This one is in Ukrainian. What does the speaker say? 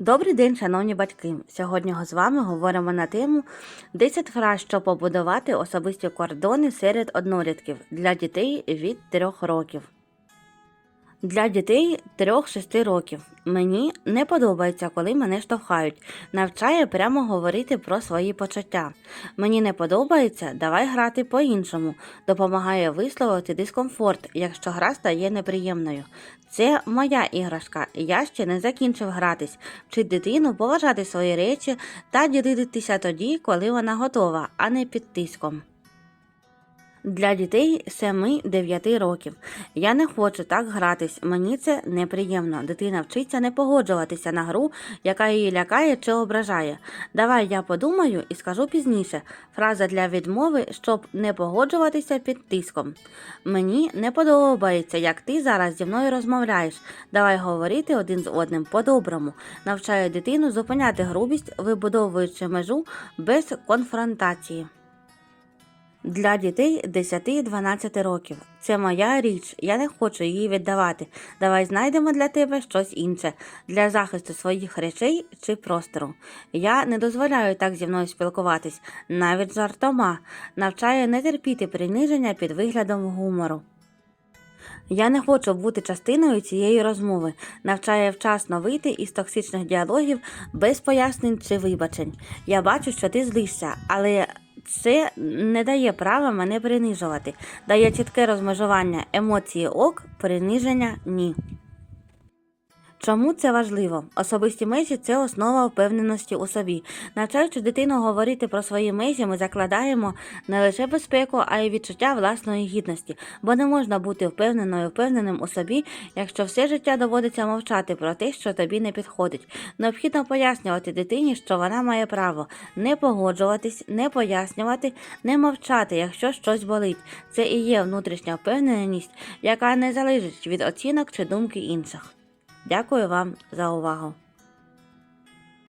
Добрий день, шановні батьки! Сьогодні з вами говоримо на тему 10 фраз, щоб побудувати особисті кордони серед однолітків для дітей від 3 років. Для дітей 3-6 років мені не подобається, коли мене штовхають. Навчає прямо говорити про свої почуття. Мені не подобається, давай грати по-іншому. Допомагає висловити дискомфорт, якщо гра стає неприємною. Це моя іграшка, я ще не закінчив гратись. Вчить дитину поважати свої речі та ділитися тоді, коли вона готова, а не під тиском. Для дітей 7-9 років. Я не хочу так гратись, мені це неприємно. Дитина вчиться не погоджуватися на гру, яка її лякає чи ображає. Давай я подумаю і скажу пізніше. Фраза для відмови, щоб не погоджуватися під тиском. Мені не подобається, як ти зараз зі мною розмовляєш. Давай говорити один з одним по-доброму. Навчаю дитину зупиняти грубість, вибудовуючи межу без конфронтації. Для дітей 10-12 років. Це моя річ, я не хочу її віддавати. Давай знайдемо для тебе щось інше для захисту своїх речей чи простору. Я не дозволяю так зі мною спілкуватись, навіть жартома. Навчаю не терпіти приниження під виглядом гумору. Я не хочу бути частиною цієї розмови, навчає вчасно вийти із токсичних діалогів без пояснень чи вибачень. Я бачу, що ти злишся, але це не дає права мене принижувати, дає чітке розмежування емоції ок, приниження ні. Чому це важливо? Особисті межі це основа впевненості у собі. Навчаючи дитину говорити про свої межі, ми закладаємо не лише безпеку, а й відчуття власної гідності, бо не можна бути впевненою, впевненим у собі, якщо все життя доводиться мовчати про те, що тобі не підходить. Необхідно пояснювати дитині, що вона має право не погоджуватись, не пояснювати, не мовчати, якщо щось болить. Це і є внутрішня впевненість, яка не залежить від оцінок чи думки інших. Дякую вам за увагу!